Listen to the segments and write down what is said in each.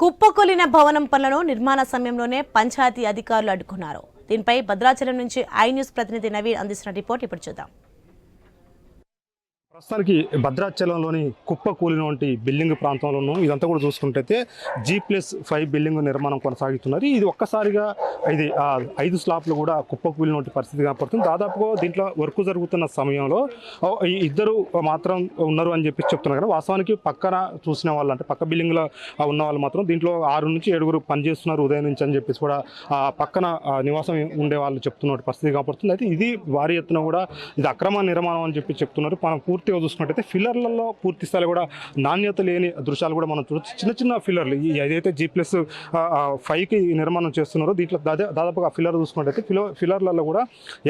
కుప్పకొలిన భవనం పనులను నిర్మాణ సమయంలోనే పంచాయతీ అధికారులు అడ్డుకున్నారు. దీనిపై భద్రాచలం నుంచి ఐ న్యూస్ ప్రతినిధి నవీన్ అందిస్తున్న రిపోర్ట్ ఇప్పుడు చూద్దాం. ప్రస్తుతానికి భద్రాచలంలోని కుప్ప కూలినటువంటి బిల్డింగ్ ప్రాంతంలో ఉన్నాం ఇదంతా కూడా చూసుకుంటే జీ ప్లస్ ఫైవ్ బిల్డింగ్ నిర్మాణం కొనసాగుతున్నది. ఇది ఒక్కసారిగా ఇది ఐదు స్లాబ్లు కూడా కుప్ప కూలినటువంటి పరిస్థితి కనపడుతుంది. దాదాపుగా దీంట్లో వర్క్ జరుగుతున్న సమయంలో ఇద్దరు మాత్రం ఉన్నారు అని చెప్పి చెప్తున్నారు కానీ వాస్తవానికి పక్కన చూసిన వాళ్ళు అంటే పక్క బిల్డింగ్లో ఉన్న వాళ్ళు మాత్రం దీంట్లో ఆరు నుంచి ఏడుగురు పనిచేస్తున్నారు ఉదయం నుంచి అని చెప్పేసి కూడా పక్కన నివాసం ఉండే వాళ్ళు చెప్తున్న పరిస్థితి కనపడుతుంది. అయితే ఇది వారి ఎత్తున కూడా ఇది అక్రమ నిర్మాణం అని చెప్పి చెప్తున్నారు. మనం పూర్తి పూర్తిగా చూసుకున్నట్టయితే ఫిల్లర్లలో పూర్తి స్థాయిలో కూడా నాణ్యత లేని దృశ్యాలు కూడా మనం చూడొచ్చు. చిన్న చిన్న ఫిల్లర్లు. ఈ ఏదైతే జీ ప్లస్ ఫైవ్కి నిర్మాణం చేస్తున్నారో దీంట్లో దాదా దాదాపుగా ఫిల్లర్ చూసుకున్నట్టయితే ఫిలో ఫిల్లర్లలో కూడా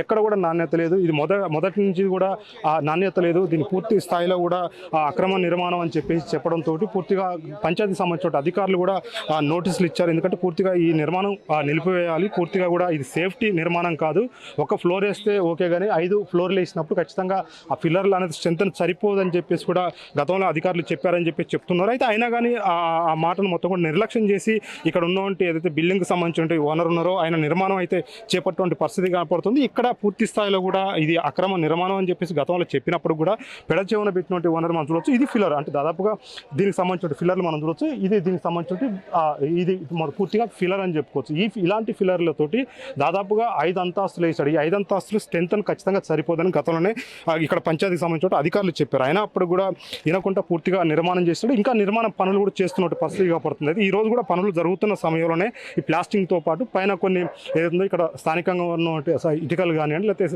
ఎక్కడ కూడా నాణ్యత లేదు. ఇది మొద మొదటి నుంచి కూడా ఆ నాణ్యత లేదు. దీని పూర్తి స్థాయిలో కూడా అక్రమ నిర్మాణం అని చెప్పేసి చెప్పడంతో పూర్తిగా పంచాయతీ సంబంధించిన అధికారులు కూడా ఆ నోటీసులు ఇచ్చారు. ఎందుకంటే పూర్తిగా ఈ నిర్మాణం నిలిపివేయాలి. పూర్తిగా కూడా ఇది సేఫ్టీ నిర్మాణం కాదు. ఒక ఫ్లోర్ వేస్తే ఓకే కానీ ఐదు ఫ్లోర్లు వేసినప్పుడు ఖచ్చితంగా ఆ ఫిల్లర్లు అనేది స్ట్రెంత్ సరిపోదని చెప్పేసి కూడా గతంలో అధికారులు చెప్పారని చెప్పి చెప్తున్నారు. అయితే అయినా కానీ ఆ మాటను మొత్తం కూడా నిర్లక్ష్యం చేసి ఇక్కడ ఉన్నటువంటి ఏదైతే బిల్డింగ్ సంబంధించిన ఓనర్ ఉన్నారో ఆయన నిర్మాణం అయితే చేపట్టినటువంటి పరిస్థితి కనపడుతుంది. ఇక్కడ పూర్తి స్థాయిలో కూడా ఇది అక్రమ నిర్మాణం అని చెప్పేసి గతంలో చెప్పినప్పుడు కూడా పెడచేవన పెట్టినటువంటి ఓనర్ మనం చూడవచ్చు ఇది ఫిల్లర్ అంటే దాదాపుగా దీనికి సంబంధించిన ఫిల్లర్లు మనం చూడవచ్చు ఇది దీనికి సంబంధించిన ఇది పూర్తిగా ఫిల్లర్ అని చెప్పుకోవచ్చు. ఈ ఇలాంటి ఫిల్లర్లతోటి దాదాపుగా ఐదు అంతస్తులు వేసాడు ఈ ఐదు అంతస్తులు స్ట్రెంత్ ఖచ్చితంగా సరిపోదని గతంలోనే ఇక్కడ పంచాయతీకి సంబంధించిన అధికారులు చెప్పారు. అయినా అప్పుడు కూడా వినకుండా పూర్తిగా నిర్మాణం చేస్తాడు ఇంకా నిర్మాణ పనులు కూడా చేస్తున్నట్టు పరిస్థితి కనపడుతుంది అయితే ఈ రోజు కూడా పనులు జరుగుతున్న సమయంలోనే ఈ ప్లాస్టింగ్తో పాటు పైన కొన్ని ఏదైతే ఇక్కడ స్థానికంగా ఉన్నటువంటి ఇటుకలు కానివ్వండి లేకపోతే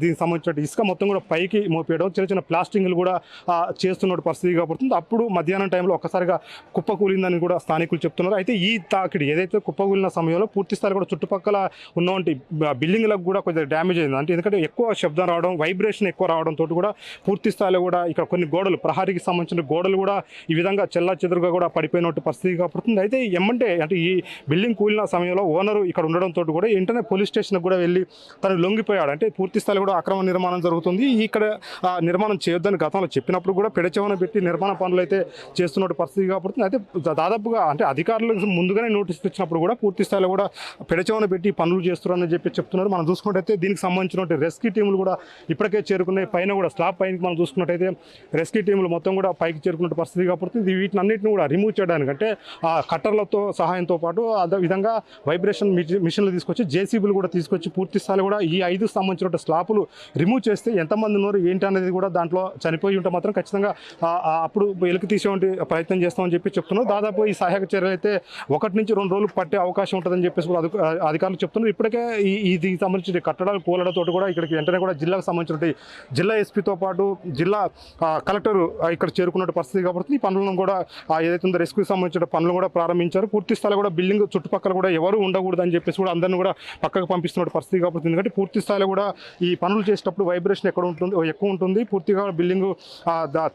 దీనికి సంబంధించిన ఇసుక మొత్తం కూడా పైకి మోపేయడం చిన్న చిన్న ప్లాస్టింగ్లు కూడా ఆ, చేస్తున్నట్టు పరిస్థితి కనపడుతుంది అప్పుడు మధ్యాహ్నం టైంలో ఒక్కసారిగా కుప్ప కూలిందని కూడా స్థానికులు చెప్తున్నారు. అయితే ఈ తాకిడి ఏదైతే కుప్ప కూలిన సమయంలో పూర్తి స్థాయి కూడా చుట్టుపక్కల ఉన్నటువంటి బిల్డింగ్లకు కూడా కొంచెం డ్యామేజ్ అయింది. అంటే ఎందుకంటే ఎక్కువ శబ్దం రావడం వైబ్రేషన్ ఎక్కువ రావడం తోటి కూడా పూర్తి స్థాయిలో కూడా ఇక్కడ కొన్ని గోడలు ప్రహారీకి సంబంధించిన గోడలు కూడా ఈ విధంగా చెల్లా చెదురుగా కూడా పడిపోయినట్టు పరిస్థితి కాబడుతుంది అయితే ఎమ్మంటే అంటే ఈ బిల్డింగ్ కూలిన సమయంలో ఓనరు ఇక్కడ ఉండడంతో కూడా వెంటనే పోలీస్ స్టేషన్కి కూడా వెళ్ళి తను లొంగిపోయాడు. అంటే పూర్తి స్థాయిలో కూడా అక్రమ నిర్మాణం జరుగుతుంది. ఇక్కడ నిర్మాణం చేయొద్దని గతంలో చెప్పినప్పుడు కూడా పెడచెవన పెట్టి నిర్మాణ పనులు అయితే చేస్తున్నట్టు పరిస్థితి కాబడుతుంది అయితే దాదాపుగా అంటే అధికారులకు ముందుగానే నోటీస్ ఇచ్చినప్పుడు కూడా పూర్తి స్థాయిలో కూడా పెడచెవన పెట్టి పనులు చేస్తున్నారని చెప్పి చెప్తున్నారు. మనం చూసుకుంటే దీనికి సంబంధించిన రెస్క్యూ టీములు కూడా ఇప్పటికే చేరుకున్నాయి. పైన కూడా స్లాబ్ పైన మనం చూసుకున్నట్టయితే రెస్క్యూ టీములు మొత్తం కూడా పైకి చేరుకున్న పరిస్థితి కాబట్టి వీటిని అన్నింటిని కూడా రిమూవ్ చేయడానికి అంటే ఆ కట్టర్లతో సహాయంతో పాటు అదే విధంగా వైబ్రేషన్ మిషన్లు తీసుకొచ్చి జేసీబీలు కూడా తీసుకొచ్చి పూర్తి స్థాయిలో కూడా ఈ ఐదు సంబంధించిన స్లాపులు రిమూవ్ చేస్తే ఎంతమంది ఉన్నారు ఏంటి అనేది కూడా దాంట్లో చనిపోయి ఉంటే మాత్రం ఖచ్చితంగా అప్పుడు వెలికి తీసేటువంటి ప్రయత్నం చేస్తామని చెప్పి చెప్తున్నారు దాదాపు ఈ సహాయక చర్యలు అయితే ఒకటి నుంచి రెండు రోజులు పట్టే అవకాశం ఉంటుందని చెప్పేసి కూడా అధిక- అధికారులు చెప్తున్నారు. ఇప్పటికే ఈ ఈ దీనికి సంబంధించిన కట్టడాలు కూలడంతో కూడా ఇక్కడికి వెంటనే కూడా జిల్లాకు సంబంధించిన జిల్లా ఎస్పీతో పాటు జిల్లా కలెక్టర్ ఇక్కడ చేరుకున్న పరిస్థితి కాబట్టి ఈ పనులను కూడా ఏదైతే ఉందో రెస్క్యూ సంబంధించిన పనులు కూడా ప్రారంభించారు. పూర్తి స్థాయిలో కూడా బిల్డింగ్ చుట్టుపక్కల కూడా ఎవరు ఉండకూడదు అని చెప్పేసి కూడా అందరిని కూడా పక్కకు పంపిస్తున్న పరిస్థితి కాబట్టి ఎందుకంటే పూర్తి స్థాయిలో కూడా ఈ పనులు చేసేటప్పుడు వైబ్రేషన్ ఎక్కడ ఉంటుంది ఎక్కువ ఉంటుంది. పూర్తిగా బిల్డింగ్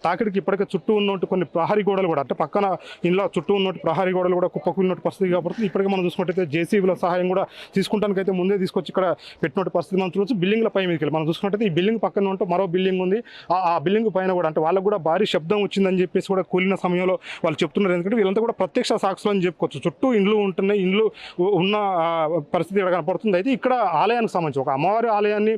తాకిడికి ఇప్పటికే చుట్టూ ఉన్నట్టు కొన్ని ప్రహరీ గోడలు కూడా అంటే పక్కన ఇంట్లో చుట్టూ ఉన్నట్టు ప్రహరీ గోడలు కూడా కుప్పకూలినట్టు పరిస్థితి కాబట్టి ఇప్పటికే మనం చూసుకుంటే జేసీబీల సహాయం కూడా తీసుకుంటానికి అయితే ముందే తీసుకొచ్చి ఇక్కడ పెట్టినట్టు పరిస్థితి మనం చూడొచ్చు. బిల్డింగ్ల పై మీదకి వెళ్ళి మనం చూసుకుంటే ఈ బిల్డింగ్ పక్కన ఉంటే మరో బిల్డింగ్ ఉంది. ఆ బిల్డింగ్ పైన కూడా అంటే వాళ్ళకు కూడా భారీ శబ్దం వచ్చిందని చెప్పేసి కూడా కూలిన సమయంలో వాళ్ళు చెప్తున్నారు. ఎందుకంటే వీళ్ళంతా కూడా ప్రత్యక్ష సాక్షులు అని చెప్పుకోవచ్చు. చుట్టూ ఇండ్లు ఉంటున్నాయి. ఇండ్లు ఉన్న పరిస్థితి ఇక్కడ కనపడుతుంది. అయితే ఇక్కడ ఆలయానికి సంబంధించి ఒక అమ్మవారి ఆలయాన్ని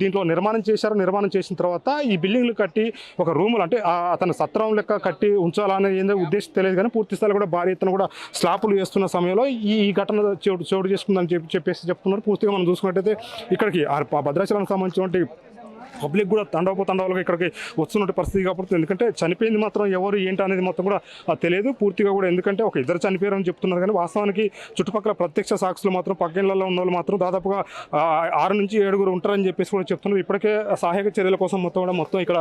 దీంట్లో నిర్మాణం చేశారు. నిర్మాణం చేసిన తర్వాత ఈ బిల్డింగ్లు కట్టి ఒక రూములు అంటే అతను సత్రం లెక్క కట్టి ఉంచాలనే ఏందో ఉద్దేశం తెలియదు కానీ పూర్తి స్థాయిలో కూడా భారీ ఎత్తున కూడా స్లాపులు వేస్తున్న సమయంలో ఈ ఘటన చోటు చోటు చేసుకుందని చెప్పి చెప్పేసి చెప్తున్నారు. పూర్తిగా మనం చూసుకున్నట్టయితే ఇక్కడికి భద్రాచలానికి సంబంధించినటువంటి పబ్లిక్ కూడా తండవపు తండవలుగా ఇక్కడికి వస్తున్నట్టు పరిస్థితి కాబట్టి ఎందుకంటే చనిపోయింది మాత్రం ఎవరు ఏంటి అనేది మొత్తం కూడా తెలియదు. పూర్తిగా కూడా ఎందుకంటే ఒక ఇద్దరు చనిపోయారని చెప్తున్నారు కానీ వాస్తవానికి చుట్టుపక్కల ప్రత్యక్ష సాక్షులు మాత్రం పక్కలలో ఉన్న వాళ్ళు మాత్రం దాదాపుగా ఆరు నుంచి ఏడుగురు ఉంటారని చెప్పేసి కూడా చెప్తున్నారు. ఇప్పటికే సహాయక చర్యల కోసం మొత్తం కూడా మొత్తం ఇక్కడ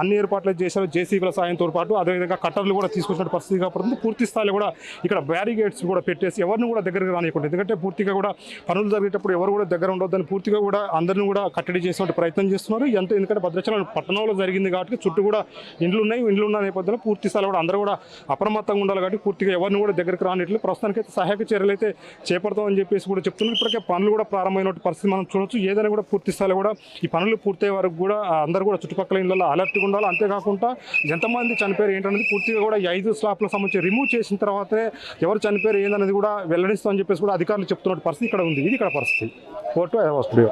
అన్ని ఏర్పాట్లు చేశారు. జేసీబీల సాయంతో పాటు అదేవిధంగా కట్టర్లు కూడా తీసుకొచ్చిన పరిస్థితి కాబట్టి పూర్తి స్థాయిలో కూడా ఇక్కడ బ్యారిగేట్స్ కూడా పెట్టేసి ఎవరిని కూడా దగ్గరకు రానియకుండా ఎందుకంటే పూర్తిగా కూడా పనులు జరిగేటప్పుడు ఎవరు కూడా దగ్గర ఉండొద్దని పూర్తిగా కూడా అందరిని కూడా కట్టడి చేసినటువంటి ప్రయత్నం చేస్తున్నారు. కాదు ఎంత ఎందుకంటే భద్రాచలం పట్టణంలో జరిగింది కాబట్టి చుట్టూ కూడా ఇండ్లు ఉన్నాయి. ఇండ్లు ఉన్న నేపథ్యంలో పూర్తి స్థాయిలో కూడా అందరూ కూడా అప్రమత్తంగా ఉండాలి కాబట్టి పూర్తిగా ఎవరిని కూడా దగ్గరికి రానిట్లు ప్రస్తుతానికి అయితే సహాయక చర్యలు అయితే చేపడతామని చెప్పేసి కూడా చెప్తున్నారు. ఇప్పటికే పనులు కూడా ప్రారంభమైన పరిస్థితి మనం చూడొచ్చు. ఏదైనా కూడా పూర్తి స్థాయిలో కూడా ఈ పనులు పూర్తయ్యే వరకు కూడా అందరూ కూడా చుట్టుపక్కల ఇళ్ళలో అలర్ట్గా ఉండాలి. అంతేకాకుండా ఎంతమంది చనిపోయారు ఏంటనేది పూర్తిగా కూడా ఈ ఐదు స్లాప్ల సంబంధించి రిమూవ్ చేసిన తర్వాతనే ఎవరు చనిపోయారు ఏందనేది కూడా వెల్లడిస్తామని చెప్పేసి కూడా అధికారులు చెప్తున్న పరిస్థితి ఇక్కడ ఉంది. ఇది ఇక్కడ పరిస్థితి. Photo studio.